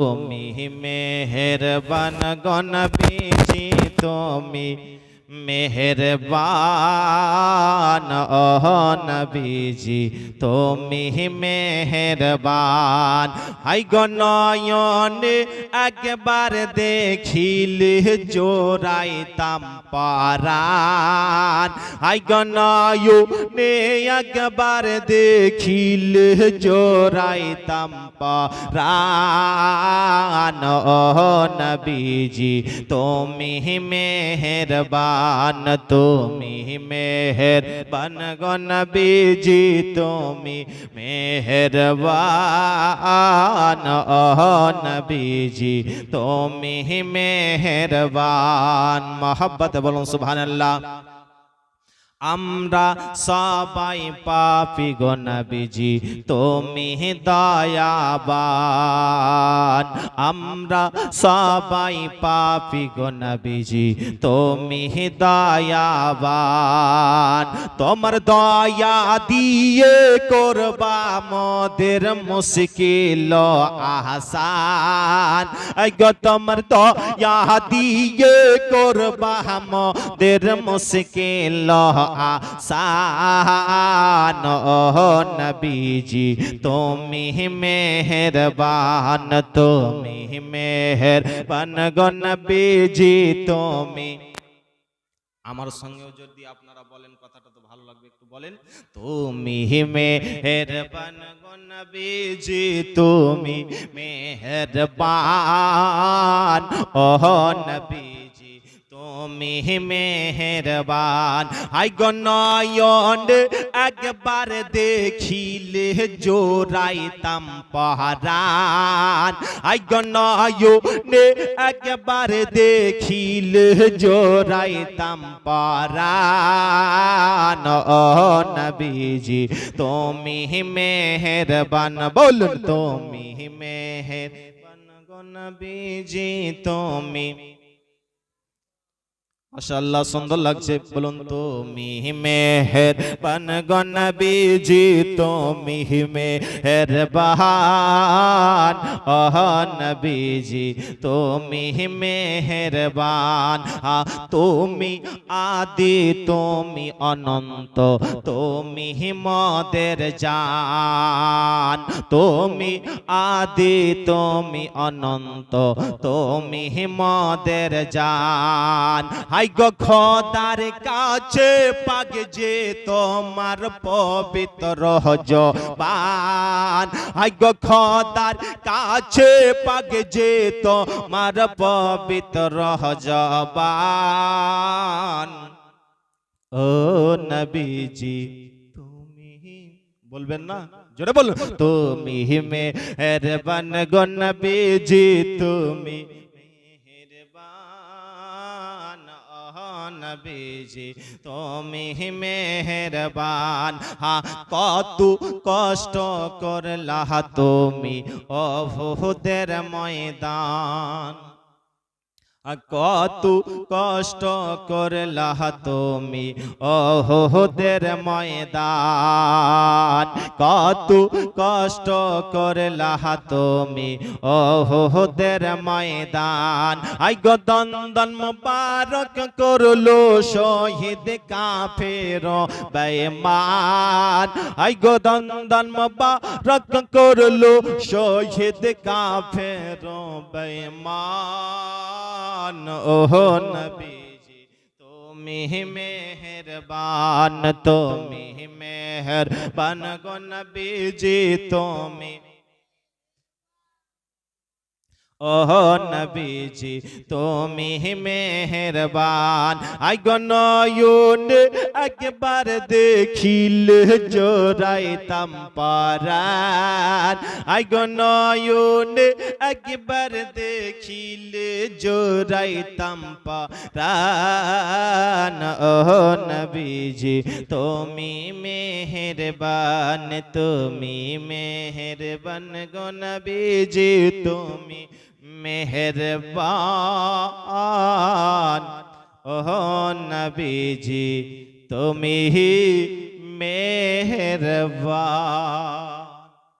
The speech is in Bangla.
তুমি মেহেরবান গণবিজি তুমি মেহেরবান, ওহ নবীজি, তুমি মেহেরবান। হাই গনয়নে একবার দেখিলে জোড়াইতাম পারান। হাই গনয়নে একবার দেখিলে জোড়াইতাম পারান। ওহ নবীজি, তুমি মেহেরবান তুমি মেহেরবান গো নবীজি তুমি মেহের বান নবীজি তুমি মেহেরবান। মহব্বত বলুন সুবহানাল্লাহ। আমরা সবাই পাপি গো নবীজি, তুমি দয়াবান। আমরা সবাই পাপি গো নবীজি, তুমি দয়াবান। তোমার দয়া দিয়ে করবা মোদের মুশকিল আহসান। গো তোমার দয়া দিয়ে করবা মোদের মুশকিল আসান নবীজি তুমি মেহেরবান তুমি মেহেরবান গো নবীজি তুমি আমার সঙ্গেও যদি আপনারা বলেন, কথাটা তো ভালো লাগবে, একটু বলেন। তুমি মেহেরবান গো নবীজি তুমি মেহেরবান ওহ নবীজি তুমি মেহেরবান। হাই গনয়ন একবার দেখিলে জোড়াইতাম পহারান। হাই গনয়ন একবার দেখিলে জোড়াইতাম পরান ও নবীজি, তুমি মেহেরবান, বলুন তুমি মেহেরবান গো নবীজি, তুমি মাশাআল্লাহ, সুন্দর লাগছে। বলুন তো তুমি মেহের বান গনবীজি তুমি মেহের বাহান ওহ নবীজি তুমি মেহেরবান তুমি আদি, তুমি অনন্ত, তুমি মদের জান। তুমি আদি, তুমি অনন্ত, তুমি মদের জান। গো খোদার কাছে পাগ যে তোমার পবিত্র জবান। গো খোদার কাছে পাগ যে তোমার পবিত্র জবান। ও নবীজি, তুমি বলবেন না? জোরে বলুন। তুমি মেহেরবান গো নবীজি, তুমি নবীজি তুমি মেহেরবান। হা কত কষ্ট করলা তুমি অভুদের ময়দান। কত কষ্ট করলা তুমি অহোদের ময়দান। কত কষ্ট করলা তুমি অহোদের ময়দান। আই গো দন্দন মুবারক করল শহীদ কাফের বেমান আই গো দন্দন মুবারক করল শহীদ কাফের বেমান ওহ নবীজি তুমি মেহরবান তুমি মেহরবান গো নবীজি তুমি ওহ নবীজি, তুমি মেহেরবান। আই একবার দেখিল জোড়াইতাম পারান আই একবার দেখিল জোড়াইতাম পারান ওহ নবীজি, তুমি মেহেরবান তুমি মেহেরবান গো নবীজি, তুমি মেহেরবান। ওহ নবীজি তুমি মেহেরবান।